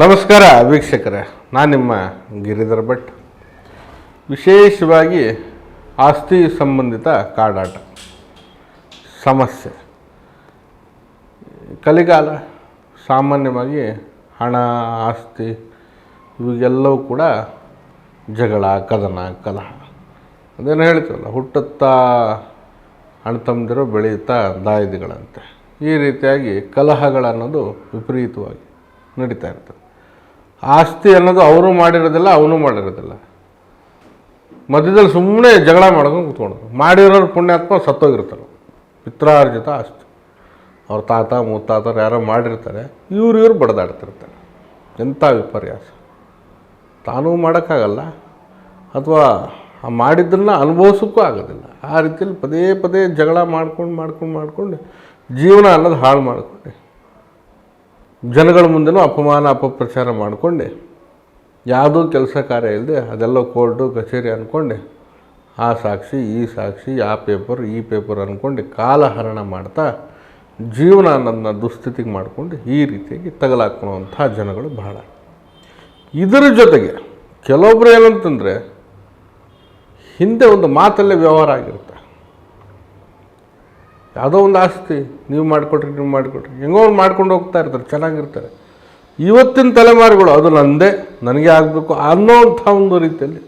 ನಮಸ್ಕಾರ ವೀಕ್ಷಕರೇ, ನಾನು ನಿಮ್ಮ ಗಿರಿಧರ್ ಭಟ್. ವಿಶೇಷವಾಗಿ ಆಸ್ತಿ ಸಂಬಂಧಿತ ಕಾಡಾಟ, ಸಮಸ್ಯೆ. ಕಲಿಗಾಲ ಸಾಮಾನ್ಯವಾಗಿ ಹಣ, ಆಸ್ತಿ ಇವೆಲ್ಲವೂ ಕೂಡ ಜಗಳ, ಕದನ, ಕಲಹ. ಅದೇನು ಹೇಳ್ತೀವಲ್ಲ, ಹುಟ್ಟುತ್ತಾ ಅಣ್ತಮ್ಮದಿರು ಬೆಳೆಯುತ್ತಾ ದಾಯಿದಿಗಳಂತೆ ಈ ರೀತಿಯಾಗಿ ಕಲಹಗಳನ್ನೋದು ವಿಪರೀತವಾಗಿ ನಡೀತಾ ಇರ್ತದೆ. ಆಸ್ತಿ ಅನ್ನೋದು ಅವರು ಮಾಡಿರೋದಿಲ್ಲ, ಅವನು ಮಾಡಿರೋದಿಲ್ಲ. ಮಧ್ಯದಲ್ಲಿ ಸುಮ್ಮನೆ ಜಗಳ ಮಾಡ್ಕೊಂಡು ಕೂತ್ಕೊಂಡು ಮಾಡಿರೋರು ಪುಣ್ಯಾತ್ಮ ಸತ್ತೋಗಿರ್ತಾರೆ. ಪಿತ್ರಾರ್ಜಿತ ಆಸ್ತಿ. ಅವ್ರ ತಾತ, ಮುತ್ತಾತರು ಯಾರೋ ಮಾಡಿರ್ತಾರೆ. ಇವ್ರು ಇವ್ರು ಬಡ್ದಾಡ್ತಿರ್ತಾರೆ. ಎಂಥ ವಿಪರ್ಯಾಸ. ತಾನೂ ಮಾಡೋಕ್ಕಾಗಲ್ಲ. ಅಥವಾ ಆ ಮಾಡಿದ್ದನ್ನು ಅನುಭವಿಸೋಕ್ಕೂ ಆಗೋದಿಲ್ಲ. ಆ ರೀತಿಯಲ್ಲಿ ಪದೇ ಪದೇ ಜಗಳ ಮಾಡ್ಕೊಂಡು ಮಾಡ್ಕೊಂಡು ಮಾಡ್ಕೊಂಡು ಜೀವನ ಅನ್ನೋದು ಹಾಳು ಮಾಡ್ಕೊಂಡು. ಜನಗಳ ಮುಂದೆನೂ ಅಪಮಾನ, ಅಪಪ್ರಚಾರ ಮಾಡಿಕೊಂಡೆ. ಯಾವುದೂ ಕೆಲಸ ಕಾರ್ಯ ಇಲ್ಲದೆ ಅದೆಲ್ಲ ಕೋರ್ಟು, ಕಚೇರಿ ಅಂದ್ಕೊಂಡೆ ಆ ಸಾಕ್ಷಿ, ಈ ಸಾಕ್ಷಿ, ಆ ಪೇಪರ್, ಈ ಪೇಪರ್ ಅಂದ್ಕೊಂಡು ಕಾಲಹರಣ ಮಾಡ್ತಾ ಜೀವನ ನನ್ನ ದುಸ್ಥಿತಿಗೆ ಮಾಡಿಕೊಂಡು ಈ ರೀತಿಯಾಗಿ ತಗಲಾಕೊಳ್ಳುವಂಥ ಜನಗಳು ಬಹಳ. ಇದರ ಜೊತೆಗೆ ಕೆಲವೊಬ್ಬರು ಏನಂತಂದರೆ ಹಿಂದೆ ಒಂದು ಮಾತಲ್ಲೇ ವ್ಯವಹಾರ ಆಗಿರುತ್ತೆ. ಯಾವುದೋ ಒಂದು ಆಸ್ತಿ, ನೀವು ಮಾಡಿಕೊಟ್ರಿ ನೀವು ಮಾಡಿಕೊಟ್ರಿ. ಹೆಂಗೋ ಒಂದು ಮಾಡ್ಕೊಂಡು ಹೋಗ್ತಾ ಇರ್ತಾರೆ, ಚೆನ್ನಾಗಿರ್ತಾರೆ. ಇವತ್ತಿನ ತಲೆಮಾರುಗಳು, ಅದು ನಂದೇ, ನನಗೆ ಆಗಬೇಕು ಅನ್ನೋಂಥ ಒಂದು ರೀತಿಯಲ್ಲಿ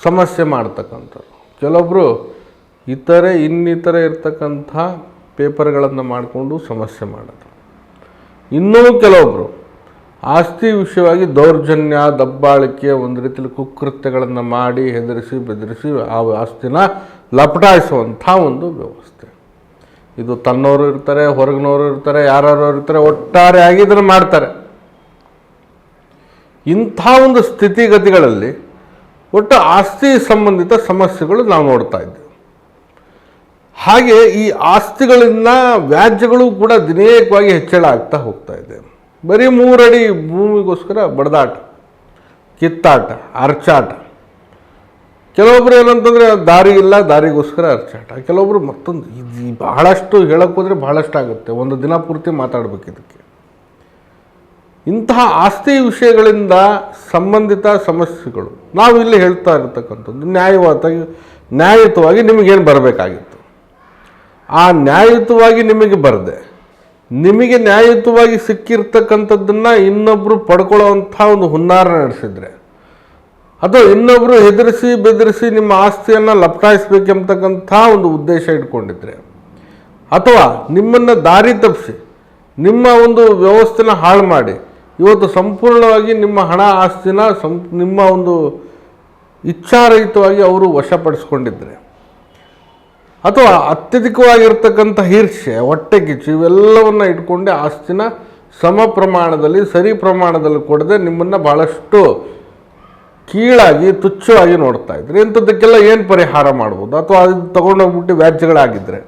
ಸಮಸ್ಯೆ ಮಾಡ್ತಕ್ಕಂಥವ್ರು. ಕೆಲವೊಬ್ಬರು ಇತರೆ, ಇನ್ನಿತರೆ ಇರ್ತಕ್ಕಂಥ ಪೇಪರ್ಗಳನ್ನು ಮಾಡಿಕೊಂಡು ಸಮಸ್ಯೆ ಮಾಡೋದು. ಇನ್ನೂ ಕೆಲವೊಬ್ಬರು ಆಸ್ತಿ ವಿಷಯವಾಗಿ ದೌರ್ಜನ್ಯ, ದಬ್ಬಾಳಿಕೆ, ಒಂದು ರೀತಿಯಲ್ಲಿ ಕುಕೃತ್ಯಗಳನ್ನು ಮಾಡಿ ಹೆದರಿಸಿ, ಬೆದರಿಸಿ ಆ ಆಸ್ತಿನ ಲಪಟಾಯಿಸುವಂಥ ಒಂದು ವ್ಯವಸ್ಥೆ. ಇದು ತನ್ನವರು ಇರ್ತಾರೆ ಹೊರಗಿನವರು ಇರ್ತಾರೆ ಯಾರು ಇರ್ತಾರೆ ಒಟ್ಟಾರೆಯಾಗಿ ಇದನ್ನು ಮಾಡ್ತಾರೆ. ಇಂಥ ಒಂದು ಸ್ಥಿತಿಗತಿಗಳಲ್ಲಿ ಒಟ್ಟು ಆಸ್ತಿ ಸಂಬಂಧಿತ ಸಮಸ್ಯೆಗಳು ನಾವು ನೋಡ್ತಾ ಇದ್ದೇವೆ. ಹಾಗೆ ಈ ಆಸ್ತಿಗಳಿಂದ ವ್ಯಾಜ್ಯಗಳು ಕೂಡ ದಿನೇಕವಾಗಿ ಹೆಚ್ಚಳ ಆಗ್ತಾ ಹೋಗ್ತಾ ಇದೆ. ಬರೀ ಮೂರಡಿ ಭೂಮಿಗೋಸ್ಕರ ಬಡದಾಟ, ಕಿತ್ತಾಟ ಅರ್ಚಾಟ ಕೆಲವೊಬ್ರು ಏನಂತಂದರೆ ದಾರಿ ಇಲ್ಲ, ದಾರಿಗೋಸ್ಕರ ಅರ್ಚಾಟ ಕೆಲವೊಬ್ರು ಮತ್ತೊಂದು ಇದು ಬಹಳಷ್ಟು ಹೇಳಕ್ಕೆ ಹೋದರೆ ಬಹಳಷ್ಟು ಆಗುತ್ತೆ. ಒಂದು ದಿನ ಪೂರ್ತಿ ಮಾತಾಡಬೇಕು ಇದಕ್ಕೆ. ಇಂತಹ ಆಸ್ತಿ ವಿಷಯಗಳಿಂದ ಸಂಬಂಧಿತ ಸಮಸ್ಯೆಗಳು. ನಾವು ಇಲ್ಲಿ ಹೇಳ್ತಾ ಇರತಕ್ಕಂಥದ್ದು, ನ್ಯಾಯವಾದ, ನ್ಯಾಯಯುತವಾಗಿ ನಿಮಗೇನು ಬರಬೇಕಾಗಿತ್ತು? ಆ ನ್ಯಾಯಯುತವಾಗಿ ನಿಮಗೆ ಬರದೆ. ನಿಮಗೆ ನ್ಯಾಯಯುತವಾಗಿ ಸಿಕ್ಕಿರ್ತಕ್ಕಂಥದ್ದನ್ನು ಇನ್ನೊಬ್ಬರು ಪಡ್ಕೊಳ್ಳೋವಂಥ ಒಂದು ಹುನ್ನಾರ ನಡೆಸಿದ್ರೆ ಅಥವಾ ಇನ್ನೊಬ್ಬರು ಹೆದರಿಸಿ ಬೆದರಿಸಿ ನಿಮ್ಮ ಆಸ್ತಿಯನ್ನು ಲಪಟಾಯಿಸ್ಬೇಕೆಂಬತಕ್ಕಂಥ ಒಂದು ಉದ್ದೇಶ ಇಟ್ಕೊಂಡಿದ್ರೆ, ಅಥವಾ ನಿಮ್ಮನ್ನು ದಾರಿ ತಪ್ಪಿಸಿ, ನಿಮ್ಮ ಒಂದು ವ್ಯವಸ್ಥೆನ ಹಾಳು ಮಾಡಿ, ಇವತ್ತು ಸಂಪೂರ್ಣವಾಗಿ ನಿಮ್ಮ ಹಣ ಆಸ್ತಿನ ಸಂ, ನಿಮ್ಮ ಒಂದು ಇಚ್ಛಾರಹಿತವಾಗಿ ಅವರು ವಶಪಡಿಸ್ಕೊಂಡಿದ್ರೆ ಅಥವಾ ಅತ್ಯಧಿಕವಾಗಿರ್ತಕ್ಕಂಥ ಹೀರ್ಷೆ ಹೊಟ್ಟೆ ಕಿಚ್ಚು ಇವೆಲ್ಲವನ್ನು ಇಟ್ಕೊಂಡೆ ಆಸ್ತಿನ ಸಮ ಪ್ರಮಾಣದಲ್ಲಿ, ಸರಿ ಪ್ರಮಾಣದಲ್ಲಿ ಕೊಡದೆ ನಿಮ್ಮನ್ನು ಭಾಳಷ್ಟು ಕೀಳಾಗಿ, ತುಚ್ಛವಾಗಿ ನೋಡ್ತಾ ಇದ್ರಿ. ಇಂಥದ್ದಕ್ಕೆಲ್ಲ ಏನು ಪರಿಹಾರ ಮಾಡ್ಬೋದು? ಅಥವಾ ಅದು ತೊಗೊಂಡೋಗ್ಬಿಟ್ಟು ವ್ಯಾಜ್ಯಗಳಾಗಿದ್ದರೆ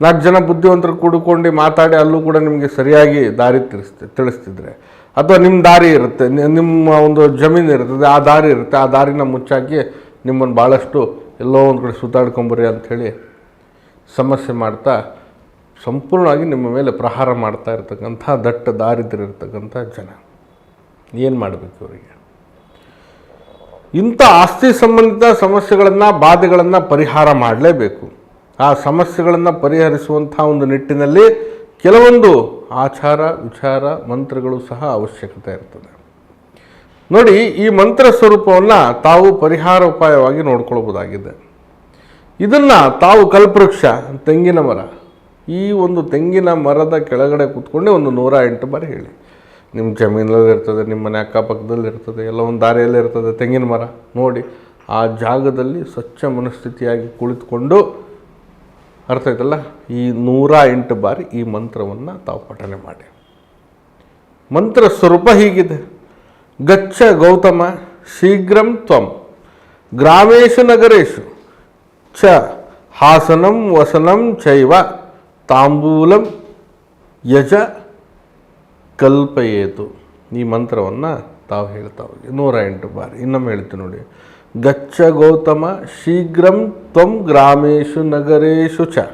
ನಾಲ್ಕು ಜನ ಬುದ್ಧಿವಂತರು ಕೂಡಿಕೊಂಡು ಮಾತಾಡಿ ಅಲ್ಲೂ ಕೂಡ ನಿಮಗೆ ಸರಿಯಾಗಿ ದಾರಿ ತಿಳಿಸ್ತಿ, ತಿಳಿಸ್ತಿದ್ರೆ. ಅಥವಾ ನಿಮ್ಮ ದಾರಿ ಇರುತ್ತೆ ನಿಮ್ಮ ಒಂದು ಜಮೀನು ಇರ್ತದೆ, ಆ ದಾರಿ ಇರುತ್ತೆ, ಆ ದಾರಿನ ಮುಚ್ಚಾಕಿ ನಿಮ್ಮನ್ನು ಭಾಳಷ್ಟು ಎಲ್ಲೋ ಒಂದು ಕಡೆ ಸುತ್ತಾಡ್ಕೊಂಬರ್ರಿ ಅಂಥೇಳಿ ಸಮಸ್ಯೆ ಮಾಡ್ತಾ ಸಂಪೂರ್ಣವಾಗಿ ನಿಮ್ಮ ಮೇಲೆ ಪ್ರಹಾರ ಮಾಡ್ತಾ ಇರ್ತಕ್ಕಂಥ ದಟ್ಟ ದಾರಿದ್ರ್ಯ ಇರ್ತಕ್ಕಂಥ ಜನ. ಏನು ಮಾಡಬೇಕು ಅವರಿಗೆ ಇಂಥ ಆಸ್ತಿ ಸಂಬಂಧಿತ ಸಮಸ್ಯೆಗಳನ್ನು, ಬಾಧೆಗಳನ್ನು ಪರಿಹಾರ ಮಾಡಲೇಬೇಕು. ಆ ಸಮಸ್ಯೆಗಳನ್ನು ಪರಿಹರಿಸುವಂಥ ಒಂದು ನಿಟ್ಟಿನಲ್ಲಿ ಕೆಲವೊಂದು ಆಚಾರ, ವಿಚಾರ, ಮಂತ್ರಗಳು ಸಹ ಅವಶ್ಯಕತೆ ಇರ್ತದೆ. ನೋಡಿ, ಈ ಮಂತ್ರ ಸ್ವರೂಪವನ್ನು ತಾವು ಪರಿಹಾರ ಉಪಾಯವಾಗಿ ನೋಡ್ಕೊಳ್ಬೋದಾಗಿದೆ ಇದನ್ನು ತಾವು ಕಲ್ಪವೃಕ್ಷ, ತೆಂಗಿನ ಮರ, ಈ ಒಂದು ತೆಂಗಿನ ಮರದ ಕೆಳಗಡೆ ಕೂತ್ಕೊಂಡು ಒಂದು ನೂರ ಎಂಟು ಬಾರಿ ಹೇಳಿ. ನಿಮ್ಮ ಜಮೀನಲ್ಲಿ ಇರ್ತದೆ ನಿಮ್ಮ ಮನೆ ಅಕ್ಕಪಕ್ಕದಲ್ಲಿ ಇರ್ತದೆ, ಎಲ್ಲ ಒಂದು ದಾರಿಯಲ್ಲಿ ಇರ್ತದೆ ತೆಂಗಿನ ಮರ. ನೋಡಿ, ಆ ಜಾಗದಲ್ಲಿ ಸ್ವಚ್ಛ ಮನಸ್ಥಿತಿಯಾಗಿ ಕುಳಿತುಕೊಂಡು, ಅರ್ಥ ಆಯ್ತಲ್ಲ? ಈ ನೂರ ಎಂಟು ಬಾರಿ ಈ ಮಂತ್ರವನ್ನು ತಾವು ಪಠನೆ ಮಾಡಿ. ಮಂತ್ರ ಸ್ವರೂಪ ಹೀಗಿದೆ. ಗಚ್ಚ ಗೌತಮ ಶೀಘ್ರಂ ತ್ವಂ ಗ್ರಾಮೇಶು ನಗರೇಶು ಚ ಹಾಸನಂ ವಸನಂ ಚೈವ ತಾಂಬೂಲಂ ಯಜ ಕಲ್ಪಯೇತು ಈ ಮಂತ್ರವನ್ನು ತಾವು ಹೇಳ್ತಾ ಹೋಗಿ ನೂರ ಎಂಟು ಬಾರಿ ಇನ್ನೊಮ್ಮೆ ಹೇಳ್ತೀನಿ ನೋಡಿ ಗಚ್ಚ ಗೌತಮ ಶೀಘ್ರಂ ತ್ವಂ ಗ್ರಾಮೇಶು ನಗರೇಶು ಚ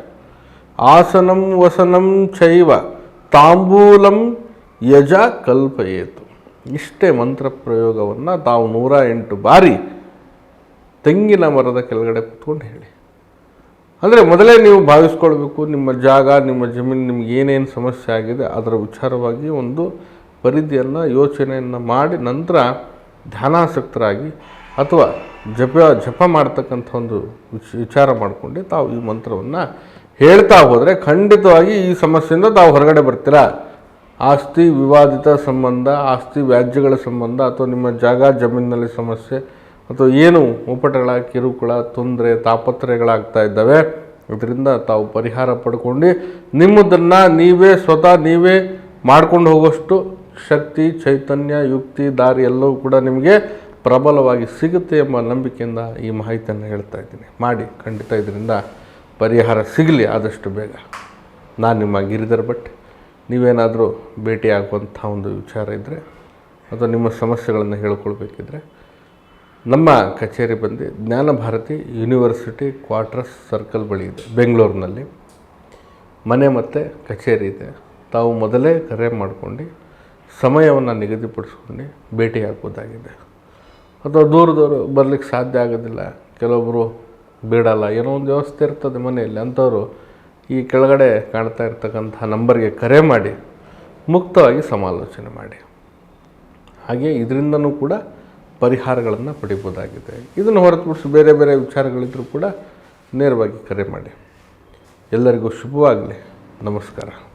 ಆಸನಂ ವಸನಂ ಚೈವ ತಾಂಬೂಲಂ ಯಜ ಕಲ್ಪಯೇತು ಇಷ್ಟೇ ಮಂತ್ರ ಪ್ರಯೋಗವನ್ನು ತಾವು ನೂರ ಎಂಟು ಬಾರಿ ತೆಂಗಿನ ಮರದ ಕೆಳಗಡೆ ಕೂತ್ಕೊಂಡು ಹೇಳಿ. ಅಂದರೆ ಮೊದಲೇ ನೀವು ಭಾವಿಸ್ಕೊಳ್ಬೇಕು, ನಿಮ್ಮ ಜಾಗ, ನಿಮ್ಮ ಜಮೀನು, ನಿಮ್ಗೆ ಏನೇನು ಸಮಸ್ಯೆ ಆಗಿದೆ ಅದರ ವಿಚಾರವಾಗಿ ಒಂದು ಪರಿಧಿಯನ್ನು, ಯೋಚನೆಯನ್ನು ಮಾಡಿ ನಂತರ ಧ್ಯಾನಾಸಕ್ತರಾಗಿ ಅಥವಾ ಜಪ ಜಪ ಮಾಡ್ತಕ್ಕಂಥ ಒಂದು ವಿಚ್, ವಿಚಾರ ಮಾಡಿಕೊಂಡು ತಾವು ಈ ಮಂತ್ರವನ್ನು ಹೇಳ್ತಾ ಹೋದರೆ ಖಂಡಿತವಾಗಿ ಈ ಸಮಸ್ಯೆಯಿಂದ ತಾವು ಹೊರಗಡೆ ಬರ್ತೀರಾ? ಆಸ್ತಿ ವಿವಾದಿತ ಸಂಬಂಧ, ಆಸ್ತಿ ವ್ಯಾಜ್ಯಗಳ ಸಂಬಂಧ ಅಥವಾ ನಿಮ್ಮ ಜಾಗ ಜಮೀನಿನಲ್ಲಿ ಸಮಸ್ಯೆ ಅಥವಾ ಏನು ಉಪಟಳ ಕಿರುಕುಳ, ತೊಂದರೆ, ತಾಪತ್ರಯಗಳಾಗ್ತಾ ಇದ್ದಾವೆ, ಇದರಿಂದ ತಾವು ಪರಿಹಾರ ಪಡ್ಕೊಂಡು ನಿಮ್ಮದನ್ನು ನೀವೇ ಸ್ವತಃ ನೀವೇ ಮಾಡ್ಕೊಂಡು ಹೋಗೋಷ್ಟು ಶಕ್ತಿ, ಚೈತನ್ಯ, ಯುಕ್ತಿ, ದಾರಿ ಎಲ್ಲವೂ ಕೂಡ ನಿಮಗೆ ಪ್ರಬಲವಾಗಿ ಸಿಗುತ್ತೆ ಎಂಬ ನಂಬಿಕೆಯಿಂದ ಈ ಮಾಹಿತಿಯನ್ನು ಹೇಳ್ತಾ ಇದ್ದೀನಿ. ಮಾಡಿ ಖಂಡಿತ ಇದರಿಂದ ಪರಿಹಾರ ಸಿಗಲಿ ಆದಷ್ಟು ಬೇಗ. ನಾನು ನಿಮ್ಮ ಗಿರಿಧರ ಭಟ್. ನೀವೇನಾದರೂ ಭೇಟಿ ಆಗುವಂಥ ಒಂದು ವಿಚಾರ ಇದ್ದರೆ ಅಥವಾ ನಿಮ್ಮ ಸಮಸ್ಯೆಗಳನ್ನು ಹೇಳ್ಕೊಳ್ಬೇಕಿದ್ರೆ, ನಮ್ಮ ಕಚೇರಿ ಬಂದು ಜ್ಞಾನ ಭಾರತಿ ಯೂನಿವರ್ಸಿಟಿ ಕ್ವಾರ್ಟರ್ಸ್ ಸರ್ಕಲ್ ಬಳಿ ಇದೆ, ಬೆಂಗಳೂರಿನಲ್ಲಿ. ಮನೆ ಮತ್ತು ಕಚೇರಿ ಇದೆ. ತಾವು ಮೊದಲೇ ಕರೆ ಮಾಡ್ಕೊಂಡು ಸಮಯವನ್ನು ನಿಗದಿಪಡಿಸ್ಕೊಂಡು ಭೇಟಿ ಆಗ್ಬೋದಾಗಿದೆ. ಅಥವಾ ದೂರದವರು ಬರಲಿಕ್ಕೆ ಸಾಧ್ಯ ಆಗೋದಿಲ್ಲ ಕೆಲವೊಬ್ಬರು ಬೇಡಲ್ಲ, ಏನೋ ಒಂದು ವ್ಯವಸ್ಥೆ ಇರ್ತದೆ ಮನೆಯಲ್ಲಿ, ಅಂಥವ್ರು ಈ ಕೆಳಗಡೆ ಕಾಣ್ತಾ ಇರ್ತಕ್ಕಂಥ ನಂಬರ್ಗೆ ಕರೆ ಮಾಡಿ, ಮುಕ್ತವಾಗಿ ಸಮಾಲೋಚನೆ ಮಾಡಿ. ಹಾಗೆ ಇದರಿಂದನೂ ಕೂಡ ಪರಿಹಾರಗಳನ್ನು ಪಡಿಬೋದಾಗಿದೆ. ಇದನ್ನು ಹೊರತುಪಡಿಸಿ ಬೇರೆ ಬೇರೆ ವಿಚಾರಗಳಿದ್ದರೂ ಕೂಡ ನೇರವಾಗಿ ಕರೆ ಮಾಡಿ. ಎಲ್ಲರಿಗೂ ಶುಭವಾಗಲಿ. ನಮಸ್ಕಾರ.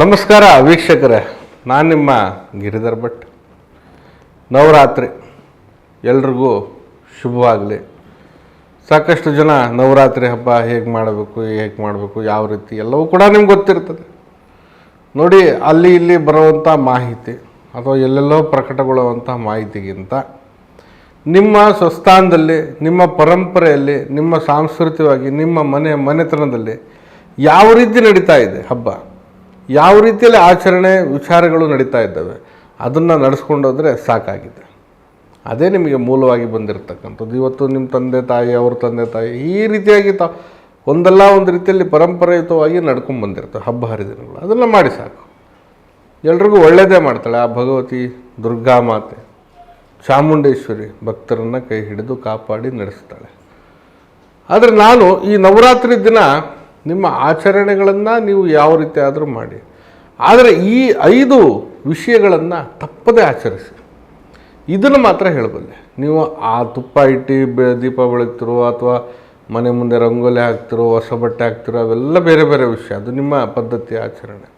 ನಮಸ್ಕಾರ ವೀಕ್ಷಕರೇ, ನಾನು ನಿಮ್ಮ ಗಿರಿಧರ್ ಭಟ್. ನವರಾತ್ರಿ ಎಲ್ರಿಗೂ ಶುಭವಾಗಲಿ. ಸಾಕಷ್ಟು ಜನ ನವರಾತ್ರಿ ಹಬ್ಬ ಹೇಗೆ ಮಾಡಬೇಕು ಹೇಗೆ ಮಾಡಬೇಕು, ಯಾವ ರೀತಿ ಎಲ್ಲವೂ ಕೂಡ ನಿಮ್ಗೆ ಗೊತ್ತಿರ್ತದೆ. ನೋಡಿ, ಅಲ್ಲಿ ಇಲ್ಲಿ ಬರುವಂಥ ಮಾಹಿತಿ ಅಥವಾ ಎಲ್ಲೆಲ್ಲೋ ಪ್ರಕಟಗೊಳ್ಳುವಂಥ ಮಾಹಿತಿಗಿಂತ ನಿಮ್ಮ ಸ್ವಸ್ಥಾನದಲ್ಲಿ, ನಿಮ್ಮ ಪರಂಪರೆಯಲ್ಲಿ, ನಿಮ್ಮ ಸಾಂಸ್ಕೃತಿಕವಾಗಿ, ನಿಮ್ಮ ಮನೆ, ಮನೆತನದಲ್ಲಿ ಯಾವ ರೀತಿ ನಡೀತಾ ಇದೆ ಹಬ್ಬ? ಯಾವ ರೀತಿಯಲ್ಲಿ ಆಚರಣೆ ವಿಚಾರಗಳು ನಡೀತಾ ಇದ್ದಾವೆ, ಅದನ್ನು ನಡೆಸ್ಕೊಂಡೋದ್ರೆ ಸಾಕಾಗಿದೆ. ಅದೇ ನಿಮಗೆ ಮೂಲವಾಗಿ ಬಂದಿರತಕ್ಕಂಥದ್ದು. ಇವತ್ತು ನಿಮ್ಮ ತಂದೆ, ತಾಯಿ, ಅವ್ರ ತಂದೆ, ತಾಯಿ, ಈ ರೀತಿಯಾಗಿ ತ, ಒಂದಲ್ಲ ಒಂದು ರೀತಿಯಲ್ಲಿ ಪರಂಪರೆಯುತವಾಗಿ ನಡ್ಕೊಂಡು ಬಂದಿರ್ತವೆ ಹಬ್ಬ ಹರಿದಿನಗಳು. ಅದನ್ನು ಮಾಡಿ ಸಾಕು. ಎಲ್ರಿಗೂ ಒಳ್ಳೆಯದೇ ಮಾಡ್ತಾಳೆ. ಆ ಭಗವತಿ ದುರ್ಗಾ ಮಾತೆ, ಚಾಮುಂಡೇಶ್ವರಿ ಭಕ್ತರನ್ನು ಕೈ ಹಿಡಿದು ಕಾಪಾಡಿ ನಡೆಸ್ತಾಳೆ. ಆದರೆ ನಾನು ಈ ನವರಾತ್ರಿ ದಿನ ನಿಮ್ಮ ಆಚರಣೆಗಳನ್ನು ನೀವು ಯಾವ ರೀತಿ ಆದರೂ ಮಾಡಿ. ಆದರೆ ಈ ಐದು ವಿಷಯಗಳನ್ನು ತಪ್ಪದೇ ಆಚರಿಸಿ. ಇದನ್ನು ಮಾತ್ರ ಹೇಳಬಲ್ಲೆ. ನೀವು ಆ ತುಪ್ಪ ಇಟ್ಟು ದೀಪ ಬೆಳಗ್ತಿರೋ ಅಥವಾ ಮನೆ ಮುಂದೆ ರಂಗೋಲಿ ಹಾಕ್ತಿರೋ, ಹೊಸ ಬಟ್ಟೆ ಹಾಕ್ತಿರೋ, ಅವೆಲ್ಲ ಬೇರೆ ಬೇರೆ ವಿಷಯ. ಅದು ನಿಮ್ಮ ಪದ್ಧತಿ ಆಚರಣೆ.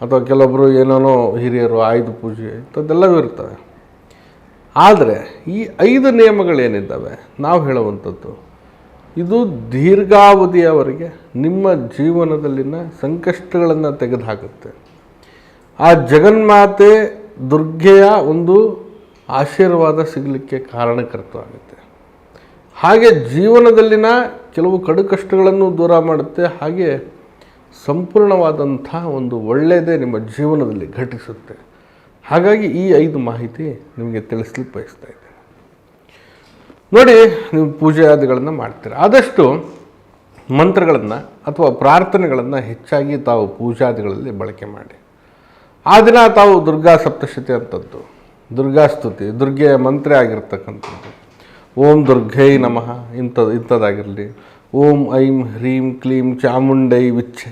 ಅಥವಾ ಕೆಲವೊಬ್ಬರು ಏನೇನೋ ಹಿರಿಯರು ಆಯುಧ ಪೂಜೆ ಇಂಥದ್ದೆಲ್ಲವೂ ಇರ್ತವೆ. ಆದರೆ ಈ ಐದು ನಿಯಮಗಳೇನಿದ್ದಾವೆ? ನಾವು ಹೇಳುವಂಥದ್ದು ಇದು ದೀರ್ಘಾವಧಿಯವರೆಗೆ ನಿಮ್ಮ ಜೀವನದಲ್ಲಿನ ಸಂಕಷ್ಟಗಳನ್ನು ತೆಗೆದುಹಾಕುತ್ತೆ. ಆ ಜಗನ್ಮಾತೆ ದುರ್ಗೆಯ ಒಂದು ಆಶೀರ್ವಾದ ಸಿಗಲಿಕ್ಕೆ ಕಾರಣಕರ್ತವಾಗುತ್ತೆ. ಹಾಗೆ ಜೀವನದಲ್ಲಿನ ಕೆಲವು ಕಡು ಕಷ್ಟಗಳನ್ನು ದೂರ ಮಾಡುತ್ತೆ. ಹಾಗೆ ಸಂಪೂರ್ಣವಾದಂಥ ಒಂದು ಒಳ್ಳೆಯದೇ ನಿಮ್ಮ ಜೀವನದಲ್ಲಿ ಘಟಿಸುತ್ತೆ. ಹಾಗಾಗಿ ಈ ಐದು ಮಾಹಿತಿ ನಿಮಗೆ ತಿಳಿಸ್ಲಿಕ್ಕೆ ಬಯಸ್ತಾ ಇದ್ದೇನೆ. ನೋಡಿ, ನೀವು ಪೂಜಾದಿಗಳನ್ನು ಮಾಡ್ತೀರ. ಆದಷ್ಟು ಮಂತ್ರಗಳನ್ನು ಅಥವಾ ಪ್ರಾರ್ಥನೆಗಳನ್ನು ಹೆಚ್ಚಾಗಿ ತಾವು ಪೂಜಾದಿಗಳಲ್ಲಿ ಬಳಕೆ ಮಾಡಿ. ಆ ದಿನ ತಾವು ದುರ್ಗಾ ಸಪ್ತಶತಿ ಅಂತದ್ದು. ದುರ್ಗಾ ಸ್ತುತಿ, ದುರ್ಗೆಯ ಮಂತ್ರ ಆಗಿರ್ತಕ್ಕಂಥದ್ದು. ಓಂ ದುರ್ಗೈ ನಮಃ ಇಂಥದ್ದು ಇಂಥದ್ದಾಗಿರಲಿ. ಓಂ ಐಂ ಹ್ರೀಂ ಕ್ಲೀಂ ಚಾಮುಂಡೈ ವಿಚ್ಛೆ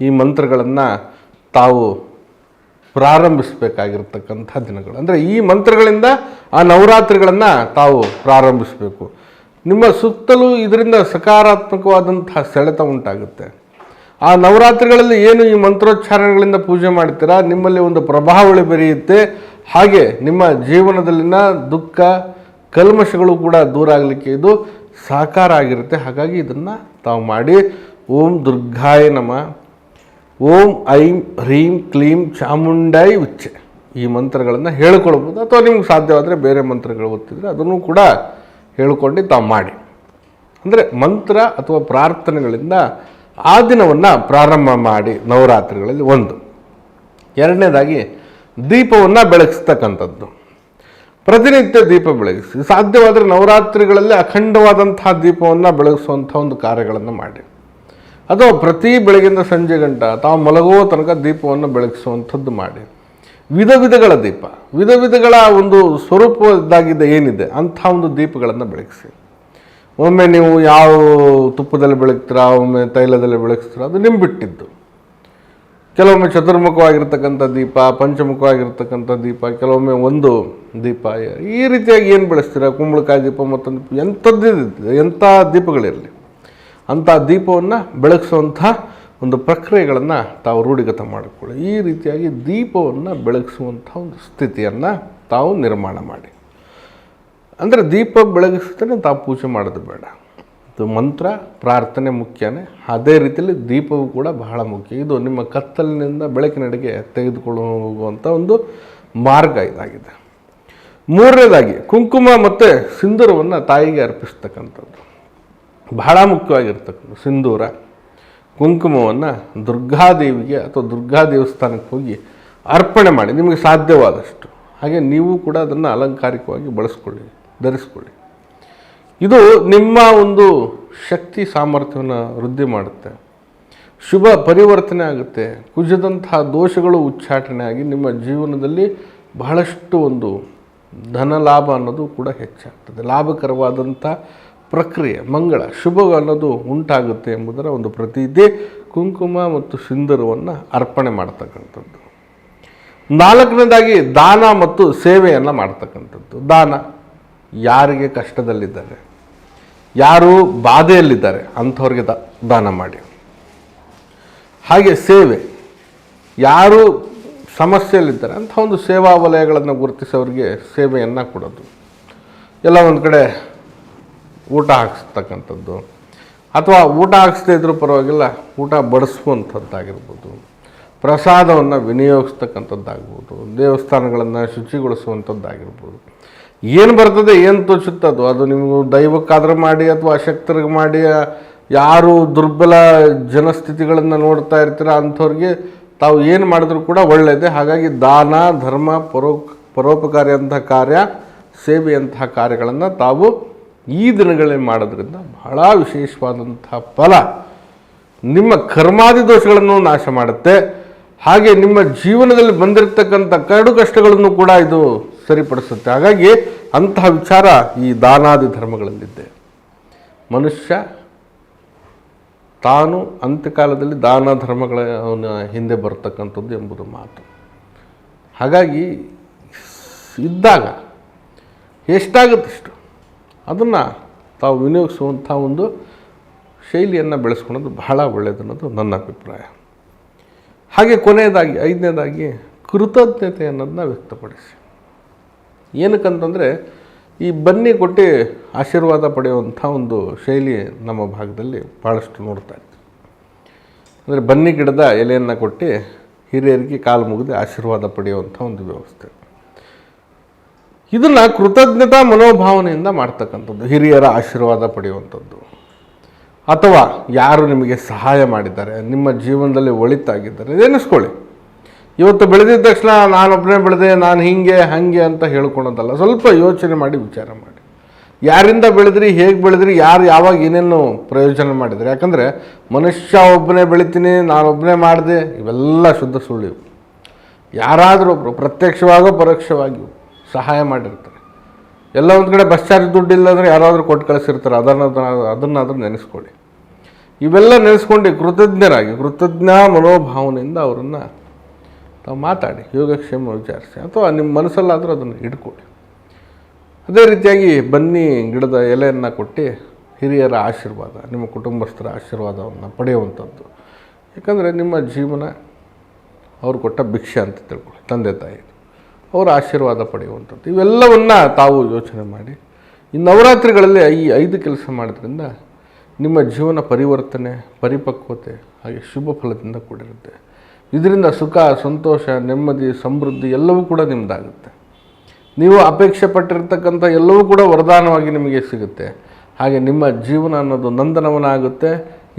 ಈ ಮಂತ್ರಗಳನ್ನು ತಾವು ಪ್ರಾರಂಭಿಸಬೇಕಾಗಿರ್ತಕ್ಕಂಥ ದಿನಗಳು. ಅಂದರೆ ಈ ಮಂತ್ರಗಳಿಂದ ಆ ನವರಾತ್ರಿಗಳನ್ನು ತಾವು ಪ್ರಾರಂಭಿಸಬೇಕು. ನಿಮ್ಮ ಸುತ್ತಲೂ ಇದರಿಂದ ಸಕಾರಾತ್ಮಕವಾದಂತಹ ಸೆಳೆತ ಉಂಟಾಗುತ್ತೆ. ಆ ನವರಾತ್ರಿಗಳಲ್ಲಿ ಏನು ಈ ಮಂತ್ರೋಚ್ಚಾರಣೆಗಳಿಂದ ಪೂಜೆ ಮಾಡ್ತೀರಾ? ನಿಮ್ಮಲ್ಲಿ ಒಂದು ಪ್ರಭಾವಳಿ ಬೆರೆಯುತ್ತೆ. ಹಾಗೆ ನಿಮ್ಮ ಜೀವನದಲ್ಲಿನ ದುಃಖ, ಕಲ್ಮಶಗಳು ಕೂಡ ದೂರ ಆಗಲಿಕ್ಕೆ ಇದು ಸಾಕಾರ ಆಗಿರುತ್ತೆ. ಹಾಗಾಗಿ ಇದನ್ನು ತಾವು ಮಾಡಿ. ಓಂ ದುರ್ಗಾಯ ನಮಃ. ಓಂ ಐಂ ಹ್ರೀಂ ಕ್ಲೀಂ ಚಾಮುಂಡೈ ಉಚ್ಚೆ. ಈ ಮಂತ್ರಗಳನ್ನು ಹೇಳ್ಕೊಳ್ಬೋದು ಅಥವಾ ನಿಮ್ಗೆ ಸಾಧ್ಯವಾದರೆ ಬೇರೆ ಮಂತ್ರಗಳು ಗೊತ್ತಿದ್ರೆ ಅದನ್ನು ಕೂಡ ಹೇಳ್ಕೊಂಡು ತಾವು ಮಾಡಿ. ಅಂದರೆ ಮಂತ್ರ ಅಥವಾ ಪ್ರಾರ್ಥನೆಗಳಿಂದ ಆ ದಿನವನ್ನು ಪ್ರಾರಂಭ ಮಾಡಿ ನವರಾತ್ರಿಗಳಲ್ಲಿ ಒಂದು. ಎರಡನೇದಾಗಿ ದೀಪವನ್ನು ಬೆಳಗಿಸ್ತಕ್ಕಂಥದ್ದು. ಪ್ರತಿನಿತ್ಯ ದೀಪ ಬೆಳಗಿಸಿ. ಸಾಧ್ಯವಾದರೆ ನವರಾತ್ರಿಗಳಲ್ಲಿ ಅಖಂಡವಾದಂತಹ ದೀಪವನ್ನು ಬೆಳಗಿಸುವಂಥ ಒಂದು ಕಾರ್ಯಗಳನ್ನು ಮಾಡಿ. ಅಥವಾ ಪ್ರತಿ ಬೆಳಗಿಂದ ಸಂಜೆ ಗಂಟ ತಾವು ಮಲಗುವ ತನಕ ದೀಪವನ್ನು ಬೆಳಗಿಸುವಂಥದ್ದು ಮಾಡಿ. ವಿಧ ವಿಧಗಳ ದೀಪ. ವಿಧ ವಿಧಗಳ ಒಂದು ಸ್ವರೂಪದಾಗಿದ್ದ ಏನಿದೆ ಅಂಥ ಒಂದು ದೀಪಗಳನ್ನು ಬೆಳಗಿಸಿ. ಒಮ್ಮೆ ನೀವು ಯಾವ ತುಪ್ಪದಲ್ಲಿ ಬೆಳಗ್ತೀರಾ, ಒಮ್ಮೆ ತೈಲದಲ್ಲಿ ಬೆಳಗಿಸ್ತೀರಾ, ಅದು ನಿಮ್ಮ ಬಿಟ್ಟಿದ್ದು ಕೆಲವೊಮ್ಮೆ ಚತುರ್ಮುಖವಾಗಿರ್ತಕ್ಕಂಥ ದೀಪ, ಪಂಚಮುಖವಾಗಿರ್ತಕ್ಕಂಥ ದೀಪ, ಕೆಲವೊಮ್ಮೆ ಒಂದು ದೀಪ, ಈ ರೀತಿಯಾಗಿ ಏನು ಬೆಳೆಸ್ತೀರಾ? ಕುಂಬಳಕಾಯಿ ದೀಪ ಮತ್ತೊಂದು ಎಂಥದ್ದು ಎಂಥ ದೀಪಗಳಿರಲಿ. ಅಂಥ ದೀಪವನ್ನು ಬೆಳಗಿಸುವಂಥ ಒಂದು ಪ್ರಕ್ರಿಯೆಗಳನ್ನು ತಾವು ರೂಢಿಗತ ಮಾಡಿಕೊಳ್ಳಿ. ಈ ರೀತಿಯಾಗಿ ದೀಪವನ್ನು ಬೆಳಗಿಸುವಂಥ ಒಂದು ಸ್ಥಿತಿಯನ್ನು ತಾವು ನಿರ್ಮಾಣ ಮಾಡಿ. ಅಂದರೆ ದೀಪ ಬೆಳಗಿಸ್ತೇನೆ ತಾವು ಪೂಜೆ ಮಾಡೋದು ಬೇಡ. ಇದು ಮಂತ್ರ, ಪ್ರಾರ್ಥನೆ ಮುಖ್ಯನೇ. ಅದೇ ರೀತಿಯಲ್ಲಿ ದೀಪವು ಕೂಡ ಬಹಳ ಮುಖ್ಯ. ಇದು ನಿಮ್ಮ ಕತ್ತಲಿನಿಂದ ಬೆಳಕಿನಡಿಗೆ ತೆಗೆದುಕೊಳ್ಳ ಹೋಗುವಂಥ ಒಂದು ಮಾರ್ಗ ಇದಾಗಿದೆ. ಮೂರನೇದಾಗಿ, ಕುಂಕುಮ ಮತ್ತು ಸಿಂಧೂರವನ್ನು ತಾಯಿಗೆ ಅರ್ಪಿಸ್ತಕ್ಕಂಥದ್ದು. ಬಹಳ ಮುಖ್ಯವಾಗಿರ್ತಕ್ಕಂಥ ಸಿಂಧೂರ ಕುಂಕುಮವನ್ನು ದುರ್ಗಾದೇವಿಗೆ ಅಥವಾ ದುರ್ಗಾ ದೇವಸ್ಥಾನಕ್ಕೆ ಹೋಗಿ ಅರ್ಪಣೆ ಮಾಡಿ, ನಿಮಗೆ ಸಾಧ್ಯವಾದಷ್ಟು. ಹಾಗೆ ನೀವು ಕೂಡ ಅದನ್ನು ಅಲಂಕಾರಿಕವಾಗಿ ಬಳಸ್ಕೊಳ್ಳಿ, ಧರಿಸ್ಕೊಳ್ಳಿ. ಇದು ನಿಮ್ಮ ಒಂದು ಶಕ್ತಿ ಸಾಮರ್ಥ್ಯವನ್ನು ವೃದ್ಧಿ ಮಾಡುತ್ತೆ. ಶುಭ ಪರಿವರ್ತನೆ ಆಗುತ್ತೆ. ಕುಜದಂತಹ ದೋಷಗಳು ಉಚ್ಚಾಟನೆ ಆಗಿ ನಿಮ್ಮ ಜೀವನದಲ್ಲಿ ಬಹಳಷ್ಟು ಒಂದು ಧನ ಲಾಭ ಅನ್ನೋದು ಕೂಡ ಹೆಚ್ಚಾಗ್ತದೆ. ಲಾಭಕರವಾದಂಥ ಪ್ರಕ್ರಿಯೆ, ಮಂಗಳ ಶುಭ ಅನ್ನೋದು ಉಂಟಾಗುತ್ತೆ ಎಂಬುದರ ಒಂದು ಪ್ರತೀತಿ ಕುಂಕುಮ ಮತ್ತು ಸಿಂಧೂರವನ್ನು ಅರ್ಪಣೆ ಮಾಡ್ತಕ್ಕಂಥದ್ದು. ನಾಲ್ಕನೇದಾಗಿ ದಾನ ಮತ್ತು ಸೇವೆಯನ್ನು ಮಾಡ್ತಕ್ಕಂಥದ್ದು. ದಾನ ಯಾರಿಗೆ ಕಷ್ಟದಲ್ಲಿದ್ದಾರೆ? ಯಾರು ಬಾಧೆಯಲ್ಲಿದ್ದಾರೆ? ಅಂಥವ್ರಿಗೆ ದಾನ ಮಾಡಿ. ಹಾಗೆ ಸೇವೆ, ಯಾರು ಸಮಸ್ಯೆಯಲ್ಲಿದ್ದಾರೆ? ಅಂಥ ಒಂದು ಸೇವಾ ವಲಯಗಳನ್ನು ಗುರುತಿಸೋರಿಗೆ ಸೇವೆಯನ್ನು ಕೊಡೋದು. ಎಲ್ಲ ಒಂದು ಕಡೆ ಊಟ ಹಾಕಿಸ್ತಕ್ಕಂಥದ್ದು. ಅಥವಾ ಊಟ ಹಾಕಿಸ್ದೇ ಇದ್ರೂ ಪರವಾಗಿಲ್ಲ, ಊಟ ಬಡಿಸುವಂಥದ್ದಾಗಿರ್ಬೋದು. ಪ್ರಸಾದವನ್ನು ವಿನಿಯೋಗಿಸ್ತಕ್ಕಂಥದ್ದಾಗ್ಬೋದು, ದೇವಸ್ಥಾನಗಳನ್ನು ಶುಚಿಗೊಳಿಸುವಂಥದ್ದಾಗಿರ್ಬೋದು. ಏನು ಬರ್ತದೆ, ಏನು ತೋಚುತ್ತದೋ ಅದು? ನಿಮಗೂ ದೈವಕ್ಕಾದ್ರೂ ಮಾಡಿ ಅಥವಾ ಅಶಕ್ತರಿಗೆ ಮಾಡಿ, ಯಾರು ದುರ್ಬಲ ಜನಸ್ಥಿತಿಗಳನ್ನು ನೋಡ್ತಾ ಇರ್ತೀರ ಅಂಥವ್ರಿಗೆ ತಾವು ಏನು ಮಾಡಿದ್ರು ಕೂಡ ಒಳ್ಳೆಯದೇ ಹಾಗಾಗಿ ದಾನ, ಧರ್ಮ ಪರೋ ಪರೋಪಕಾರಿಯಂತಹ ಕಾರ್ಯ ಸೇವೆಯಂತಹ ಕಾರ್ಯಗಳನ್ನು ತಾವು ಈ ದಿನಗಳಲ್ಲಿ ಮಾಡೋದ್ರಿಂದ ಬಹಳ ವಿಶೇಷವಾದಂತಹ ಫಲ ನಿಮ್ಮ ಕರ್ಮಾದಿ ದೋಷಗಳನ್ನು ನಾಶ ಮಾಡುತ್ತೆ. ಹಾಗೆ ನಿಮ್ಮ ಜೀವನದಲ್ಲಿ ಬಂದಿರತಕ್ಕಂಥ ಕರಡು ಕಷ್ಟಗಳನ್ನು ಕೂಡ ಇದು ಸರಿಪಡಿಸುತ್ತೆ. ಹಾಗಾಗಿ ಅಂತಹ ವಿಚಾರ ಈ ದಾನಾದಿ ಧರ್ಮಗಳಲ್ಲಿದ್ದೆ ಮನುಷ್ಯ ತಾನು ಅಂತ್ಯಕಾಲದಲ್ಲಿ ದಾನ ಧರ್ಮಗಳ ಹಿಂದೆ ಬರ್ತಕ್ಕಂಥದ್ದು ಎಂಬುದು ಮಾತು. ಹಾಗಾಗಿ ಇದ್ದಾಗ ಎಷ್ಟಾಗುತ್ತಷ್ಟು ಅದನ್ನು ತಾವು ವಿನಿಯೋಗಿಸುವಂಥ ಒಂದು ಶೈಲಿಯನ್ನು ಬೆಳೆಸ್ಕೊಳ್ಳೋದು ಬಹಳ ಒಳ್ಳೆಯದು ಅನ್ನೋದು ನನ್ನ ಅಭಿಪ್ರಾಯ. ಹಾಗೆ ಕೊನೆಯದಾಗಿ, ಐದನೇದಾಗಿ ಕೃತಜ್ಞತೆ ಅನ್ನೋದನ್ನ ವ್ಯಕ್ತಪಡಿಸಿ. ಏನಕ್ಕಂತಂದರೆ, ಈ ಬನ್ನಿ ಕೊಟ್ಟು ಆಶೀರ್ವಾದ ಪಡೆಯುವಂಥ ಒಂದು ಶೈಲಿ ನಮ್ಮ ಭಾಗದಲ್ಲಿ ಭಾಳಷ್ಟು ನೋಡ್ತಾ ಇತ್ತು ಅಂದರೆ ಬನ್ನಿ ಗಿಡದ ಎಲೆಯನ್ನು ಕೊಟ್ಟು ಹಿರಿಯರಿಗೆ ಕಾಲು ಮುಗಿದು ಆಶೀರ್ವಾದ ಪಡೆಯುವಂಥ ಒಂದು ವ್ಯವಸ್ಥೆ. ಇದನ್ನು ಕೃತಜ್ಞತಾ ಮನೋಭಾವನೆಯಿಂದ ಮಾಡ್ತಕ್ಕಂಥದ್ದು, ಹಿರಿಯರ ಆಶೀರ್ವಾದ ಪಡೆಯುವಂಥದ್ದು. ಅಥವಾ ಯಾರು ನಿಮಗೆ ಸಹಾಯ ಮಾಡಿದ್ದಾರೆ, ನಿಮ್ಮ ಜೀವನದಲ್ಲಿ ಒಳಿತಾಗಿದ್ದಾರೆ ನೆನೆಸ್ಕೊಳ್ಳಿ ಇವತ್ತು ಬೆಳೆದಿದ್ದ ತಕ್ಷಣ ನಾನೊಬ್ಬನೇ ಬೆಳೆದೆ, ನಾನು ಹೀಗೆ, ಹಾಗೆ ಅಂತ ಹೇಳ್ಕೊಳೋದಲ್ಲ ಸ್ವಲ್ಪ ಯೋಚನೆ ಮಾಡಿ, ವಿಚಾರ ಮಾಡಿ. ಯಾರಿಂದ ಬೆಳೆದ್ರಿ, ಹೇಗೆ ಬೆಳೆದ್ರಿ, ಯಾರು ಯಾವಾಗ ಏನೇನು ಪ್ರಯೋಜನ ಮಾಡಿದರೆ ಯಾಕಂದರೆ ಮನುಷ್ಯ ಒಬ್ಬನೇ ಬೆಳಿತೀನಿ ನಾನೊಬ್ಬನೇ ಮಾಡಿದೆ, ಇವೆಲ್ಲ ಶುದ್ಧ ಸುಳ್ಳು ಯಾರಾದರೂ ಒಬ್ಬರು ಪ್ರತ್ಯಕ್ಷವಾಗೋ ಪರೋಕ್ಷವಾಗಿಯೂ ಸಹಾಯ ಮಾಡಿರ್ತಾರೆ. ಎಲ್ಲ ಒಂದು ಕಡೆ ಬಸ್ ಚಾರ್ಜ್ ದುಡ್ಡು ಇಲ್ಲ ಅಂದರೆ ಯಾರಾದರೂ ಕೊಟ್ಟು ಕಳಿಸಿರ್ತಾರೆ. ಅದನ್ನು ಅದನ್ನಾದರೂ ನೆನೆಸ್ಕೊಳ್ಳಿ. ಇವೆಲ್ಲ ನೆನೆಸ್ಕೊಂಡು ಕೃತಜ್ಞರಾಗಿ, ಕೃತಜ್ಞ ಮನೋಭಾವನೆಯಿಂದ ಅವರನ್ನು ತಾವು ಮಾತಾಡಿ, ಯೋಗಕ್ಷೇಮ ವಿಚಾರಿಸಿ ಅಥವಾ ನಿಮ್ಮ ಮನಸ್ಸಲ್ಲಾದರೂ ಅದನ್ನು ಇಟ್ಕೊಳ್ಳಿ ಅದೇ ರೀತಿಯಾಗಿ ಬನ್ನಿ ಗಿಡದ ಎಲೆಯನ್ನು ಕೊಟ್ಟು ಹಿರಿಯರ ಆಶೀರ್ವಾದ, ನಿಮ್ಮ ಕುಟುಂಬಸ್ಥರ ಆಶೀರ್ವಾದವನ್ನು ಪಡೆಯುವಂಥದ್ದು. ಯಾಕಂದರೆ ನಿಮ್ಮ ಜೀವನ ಅವ್ರು ಕೊಟ್ಟ ಭಿಕ್ಷೆ ಅಂತ ತಿಳ್ಕೊಳ್ಳಿ. ತಂದೆ ತಾಯಿ. ಅವರ ಆಶೀರ್ವಾದ ಪಡೆಯುವಂಥದ್ದು. ಇವೆಲ್ಲವನ್ನು ತಾವು ಯೋಚನೆ ಮಾಡಿ. ಈ ನವರಾತ್ರಿಗಳಲ್ಲಿ ಈ ಐದು ಕೆಲಸ ಮಾಡೋದ್ರಿಂದ ನಿಮ್ಮ ಜೀವನ ಪರಿವರ್ತನೆ, ಪರಿಪಕ್ವತೆ ಹಾಗೆ ಶುಭ ಫಲದಿಂದ ಕೂಡಿರುತ್ತೆ. ಇದರಿಂದ ಸುಖ, ಸಂತೋಷ, ನೆಮ್ಮದಿ, ಸಮೃದ್ಧಿ ಎಲ್ಲವೂ ಕೂಡ ನಿಮ್ಮದಾಗುತ್ತೆ ನೀವು ಅಪೇಕ್ಷೆ ಪಟ್ಟಿರ್ತಕ್ಕಂಥ ಎಲ್ಲವೂ ಕೂಡ ವರದಾನವಾಗಿ ನಿಮಗೆ ಸಿಗುತ್ತೆ. ಹಾಗೆ ನಿಮ್ಮ ಜೀವನ ಅನ್ನೋದು ನಂದನವನ ಆಗುತ್ತೆ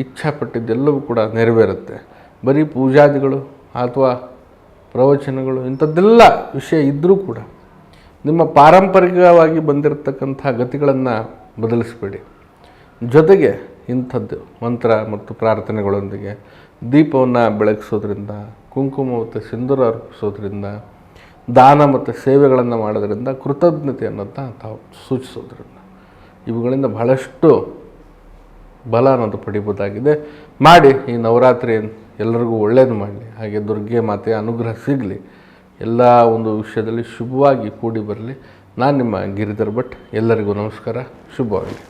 ಇಚ್ಛಾಪಟ್ಟಿದ್ದೆಲ್ಲವೂ ಕೂಡ ನೆರವೇರುತ್ತೆ. ಬರೀ ಪೂಜಾದಿಗಳು ಅಥವಾ ಪ್ರವಚನಗಳು, ಇಂಥದ್ದೆಲ್ಲ ವಿಷಯ ಇದ್ದರೂ ಕೂಡ ನಿಮ್ಮ ಪಾರಂಪರಿಕವಾಗಿ ಬಂದಿರತಕ್ಕಂಥ ಗತಿಗಳನ್ನು ಬದಲಿಸಬೇಡಿ. ಜೊತೆಗೆ ಇಂಥದ್ದು ಮಂತ್ರ ಮತ್ತು ಪ್ರಾರ್ಥನೆಗಳೊಂದಿಗೆ ದೀಪವನ್ನು ಬೆಳಗಿಸೋದ್ರಿಂದ, ಕುಂಕುಮ ಮತ್ತು ಸಿಂಧೂರ ಅರ್ಪಿಸೋದ್ರಿಂದ, ದಾನ ಮತ್ತು ಸೇವೆಗಳನ್ನು ಮಾಡೋದ್ರಿಂದ ಕೃತಜ್ಞತೆ ಅನ್ನೋದನ್ನ ತಾವು ಸೂಚಿಸೋದ್ರಿಂದ ಇವುಗಳಿಂದ ಬಹಳಷ್ಟು ಬಲ ಅನ್ನೋದು ಪಡಿಬೋದಾಗಿದೆ. ಮಾಡಿ ಈ ನವರಾತ್ರಿ ಎಲ್ಲರಿಗೂ ಒಳ್ಳೆಯದು ಮಾಡಲಿ. ಹಾಗೆ ದುರ್ಗೆ ಮಾತೆಯ ಅನುಗ್ರಹ ಸಿಗಲಿ. ಎಲ್ಲ ಒಂದು ವಿಷಯದಲ್ಲಿ ಶುಭವಾಗಿ ಕೂಡಿ ಬರಲಿ. ನಾನು ನಿಮ್ಮ ಗಿರಿಧರ್ ಭಟ್. ಎಲ್ಲರಿಗೂ ನಮಸ್ಕಾರ. ಶುಭವಾಗಲಿ.